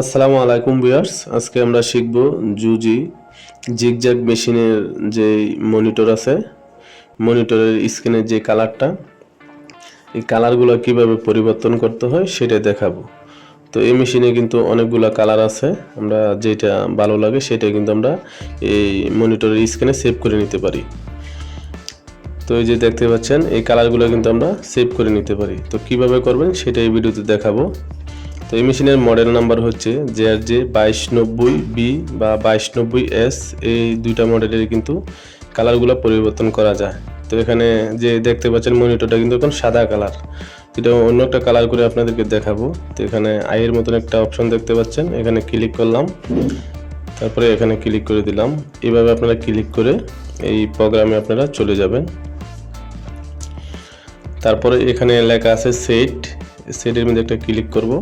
আসসালামু আলাইকুম ভিউয়ার্স, আজকে আমরা শিখব জুজি জিগজ্যাগ মেশিনের যে মনিটর আছে, মনিটরের স্ক্রিনের যে কালারটা, এই কালারগুলো কীভাবে পরিবর্তন করতে হয় সেটা দেখাবো। তো এই মেশিনে কিন্তু অনেকগুলো কালার আছে, আমরা যেটা ভালো লাগে সেটা কিন্তু আমরা এই মনিটরের স্ক্রিনে সেভ করে নিতে পারি। তো এই যে দেখতে পাচ্ছেন, এই কালারগুলো কিন্তু আমরা সেভ করে নিতে পারি। তো কীভাবে করবেন সেটা এই ভিডিওতে দেখাবো। তো এই মেশিনের মডেল নাম্বার হচ্ছে জে আর জে বাইশ নব্বই বি বা বাইশ নব্বই এস। এই দুইটা মডেলের কিন্তু কালারগুলো পরিবর্তন করা যায়। তো এখানে যে দেখতে পাচ্ছেন মনিটরটা কিন্তু এখন সাদা কালার। এটা অন্য একটা কালার করে আপনাদেরকে দেখাবো। তো এখানে আইয়ের মতন একটা অপশন দেখতে পাচ্ছেন। এখানে ক্লিক করলাম। তারপরে এখানে ক্লিক করে দিলাম। এভাবে আপনারা ক্লিক করে এই প্রোগ্রামে আপনারা চলে যাবেন। তারপরে এখানে লেখা আছে সেট। সেটের মধ্যে একটা ক্লিক করব।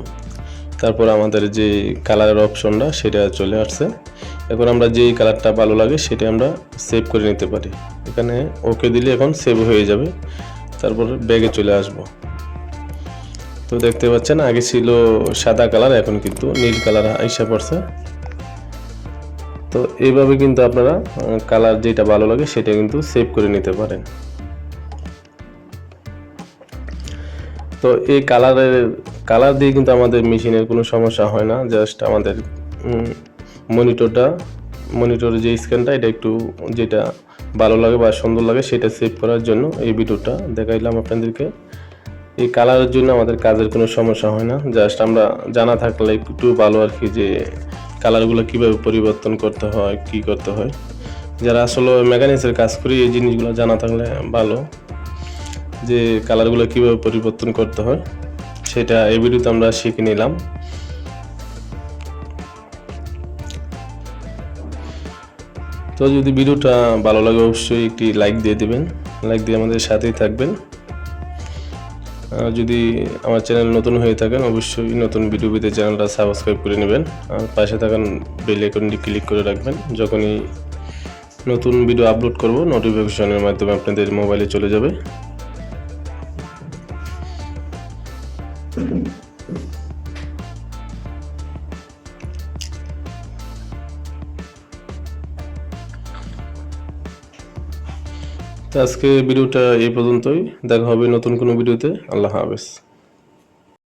তারপর আমাদের যে কালারের অপশনটা সেটা চলে আসছে। এখন আমরা যেই কালারটা ভালো লাগে সেটা আমরা সেভ করে নিতে পারি। এখানে ওকে দিলে এখন সেভ হয়ে যাবে। তারপর ব্যাগে চলে আসব। তো দেখতে পাচ্ছেন, আগে ছিল সাদা কালার এখন কিন্তু নীল কালার আইসা পড়ছে। তো এইভাবে কিন্তু আপনারা কালার যেটা ভালো লাগে সেটা কিন্তু সেভ করে নিতে পারেন। তো এই কালারের, কালার দিয়ে কিন্তু আমাদের মেশিনের কোনো সমস্যা হয় না। জাস্ট আমাদের মনিটরটা, মনিটরের যে স্ক্যানটা, এটা একটু যেটা ভালো লাগে বা সুন্দর লাগে, সেটা সেভ করার জন্য এই ভিডিওটা দেখাইলাম আপনাদেরকে। এই কালারের জন্য আমাদের কাজের কোনো সমস্যা হয় না। জাস্ট আমরা জানা থাকলে একটু ভালো আর কি যে কালারগুলো কীভাবে পরিবর্তন করতে হয়, কি করতে হয়। যারা আসলে মেকানিক্সের কাজ করি, এই জিনিসগুলো জানা থাকলে ভালো। যে কালারগুলো কীভাবে পরিবর্তন করতে হয়, সেটা এই ভিডিওতে আমরা শিখে নিলাম। তো যদি ভিডিওটা ভালো লাগে, অবশ্যই একটি লাইক দিয়ে দেবেন। লাইক দিয়ে আমাদের সাথেই থাকবেন। আর যদি আমার চ্যানেল নতুন হয়ে থাকেন, অবশ্যই নতুন ভিডিও পেতে চ্যানেলটা সাবস্ক্রাইব করে নেবেন। আর পাশে থাকান বেল আইকনটি ক্লিক করে রাখবেন। যখনই নতুন ভিডিও আপলোড করব নোটিফিকেশনের মাধ্যমে আপনাদের মোবাইলে চলে যাবে। তো আজকে ভিডিওটা এই পর্যন্তই। দেখা হবে নতুন কোনো ভিডিওতে। আল্লাহ হাফেজ।